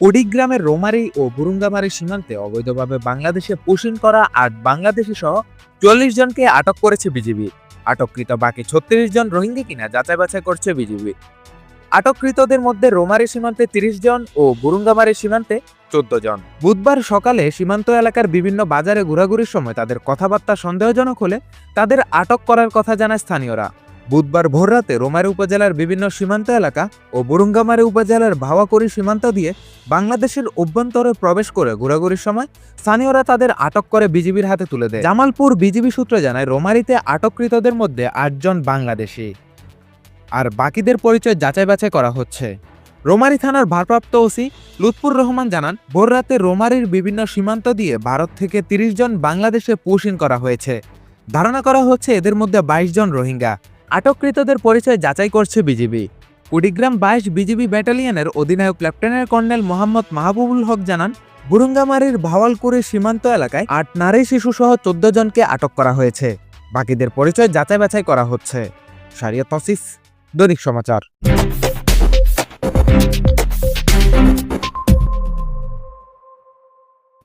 কুড়িগ্রামের রোমারি ও বুরুঙ্গামারি সীমান্তে অবৈধভাবে বাংলাদেশে পোষণ করা আট বাংলাদেশি সহ চল্লিশ জনকে আটক করেছে বিজিবি। আটককৃত বাকি ছত্রিশ জন রোহিঙ্গা কিনা যাচাই বাছাই করছে বিজিবি। আটককৃতদের মধ্যে রোমারি সীমান্তে তিরিশ জন ও বুরুঙ্গামারি সীমান্তে চোদ্দ জন। বুধবার সকালে সীমান্ত এলাকার বিভিন্ন বাজারে ঘোরাঘুরির সময় তাদের কথাবার্তা সন্দেহজনক হলে তাদের আটক করার কথা জানায় স্থানীয়রা। বুধবার ভোররাতে রোমারি উপজেলার বিভিন্ন সীমান্ত এলাকা ও বুরুঙ্গামারি উপজেলার ভাওয়াকড়ি সীমান্ত দিয়ে বাংলাদেশের অভ্যন্তরে প্রবেশ করে ঘোরাঘুরির সময় স্থানীয়রা তাদের আটক করে বিজিবির হাতে তুলে দেয়। জামালপুর বিজিবি সূত্রে জানায়, রোমারিতে আটককৃতদের মধ্যে আটজন বাংলাদেশি। আর বাকিদের পরিচয় যাচাই বাছাই করা হচ্ছে। রোমারি থানার ভারপ্রাপ্ত ওসি লুৎফুর রহমান জানান ভোররাতে রোমারির বিভিন্ন সীমান্ত দিয়ে ভারত থেকে তিরিশ জন বাংলাদেশে পুশিন করা হয়েছে। ধারণা করা হচ্ছে এদের মধ্যে বাইশ জন রোহিঙ্গা। আটককৃতদের পরিচয় যাচাই করছে বিজিবি। কুড়িগ্রাম বাইশ বিজিবি ব্যাটালিয়নের অধিনায়ক লেফটেন্যান্ট কর্নেল মোহাম্মদ মাহবুবুল হক জানান, বুরুঙ্গামারির ভাওয়ালকুড়ি সীমান্ত এলাকায় আট নারী শিশুসহ চোদ্দ জনকে আটক করা হয়েছে। বাকিদের পরিচয় যাচাই বাছাই করা হচ্ছে। সারিয়া তসিফ, দৈনিক সমাচার।